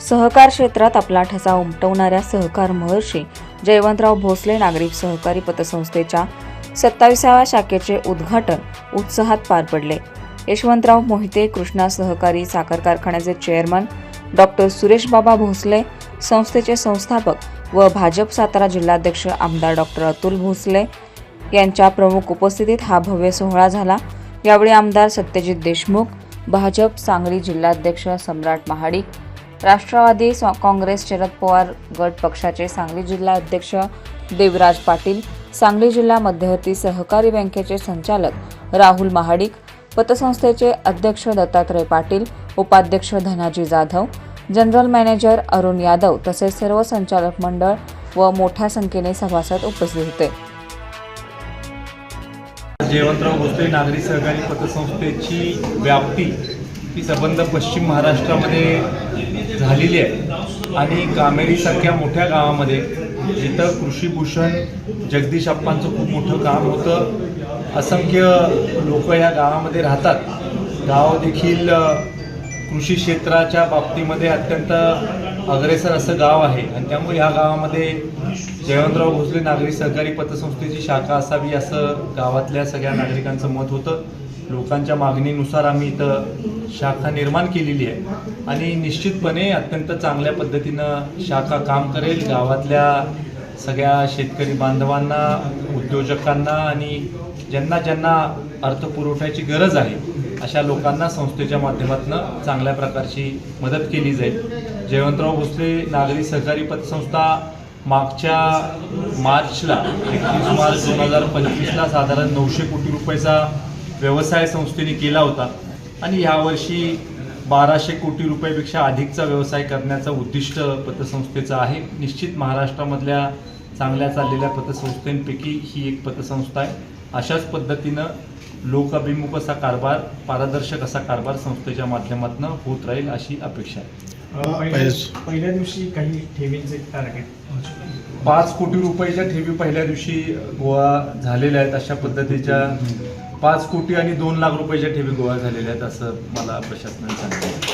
सहकार क्षेत्रात आपला ठसा उमटवणाऱ्या सहकार महर्षी जयवंतराव भोसले नागरिक सहकारी पतसंस्थेच्या सत्ताविसाव्या शाखेचे उद्घाटन उत्साहात पार पडले. यशवंतराव मोहिते कृष्णा सहकारी साखर कारखान्याचे चेअरमन डॉक्टर सुरेशबाबा भोसले संस्थेचे संस्थापक व भाजप सातारा जिल्हाध्यक्ष आमदार डॉक्टर अतुल भोसले यांच्या प्रमुख उपस्थितीत हा भव्य सोहळा झाला. यावेळी आमदार सत्यजित देशमुख भाजप सांगली जिल्हाध्यक्ष सम्राट महाडिक राष्ट्रवादी काँग्रेस शरद पवार गट पक्षाचे सांगली जिल्हा अध्यक्ष देवराज पाटील सांगली जिल्हा मध्यवर्ती सहकारी बँकेचे संचालक राहुल महाडिक पतसंस्थेचे अध्यक्ष दत्तात्रय पाटील उपाध्यक्ष धनाजी जाधव जनरल मॅनेजर अरुण यादव तसेच सर्व संचालक मंडळ व मोठ्या संख्येने सभासद उपस्थित होते. जयवंतराव भोसले नागरी सहकारी पतसंस्थेची व्याप्ती ही संबंध पश्चिम महाराष्ट्रामध्ये झालेली आहे. आणि कामेरीसारख्या मोठ्या गावामध्ये जिथं कृषीभूषण जगदीश अप्पांचं खूप मोठं काम होतं असंख्य लोक या गावामध्ये राहतात. गाव देखील कृषी क्षेत्राच्या बाबतीमध्ये अत्यंत अग्रेसर असं गाव आहे. आणि त्यामुळे ह्या गावामध्ये जयवंतराव भोसले नागरी सहकारी पतसंस्थेची शाखा असावी असं गावातल्या सगळ्या नागरिकांचं मत होतं. लोकांच्या मागणीनुसार आम्ही इथं शाखा निर्माण केलेली आहे. आणि निश्चितपणे अत्यंत चांगल्या पद्धतीनं शाखा काम करेल. गावातल्या सगळ्या शेतकरी बांधवांना उद्योजकांना आणि ज्यांना ज्यांना अर्थपुरवठ्याची गरज आहे अशा लोकांना संस्थेच्या माध्यमातून चांगल्या प्रकारची मदत केली जाईल. जयवंतराव भोसले नागरी सहकारी पतसंस्था मागच्या मार्चला एकतीस मार्च दोन हजार पंचवीसला साधारण नऊशे कोटी रुपयाचा व्यवसाय संस्थेने केला होता. आणि यावर्षी बाराशे कोटी रुपयापेक्षा अधिकचा व्यवसाय करण्याचं उद्दिष्ट पतसंस्थेचं आहे. निश्चित महाराष्ट्रामधल्या चांगल्या चाललेल्या पतसंस्थेंपैकी ही एक पतसंस्था आहे. अशाच पद्धतीनं लोकाभिमुख असा कारभार पारदर्शक असा कारभार संस्थेच्या माध्यमातून होत राहील अशी अपेक्षा आहे. पहिल्या दिवशी काही ठेवींचे टार्गेट पाच कोटी रुपयाच्या ठेवी पहिल्या दिवशी गोळा झालेल्या आहेत अशा पद्धतीच्या पाच कोटी आणि दोन लाख रुपयाच्या ठेवी गोळा झालेल्या आहेत असं मला प्रशासनाने सांगितलं.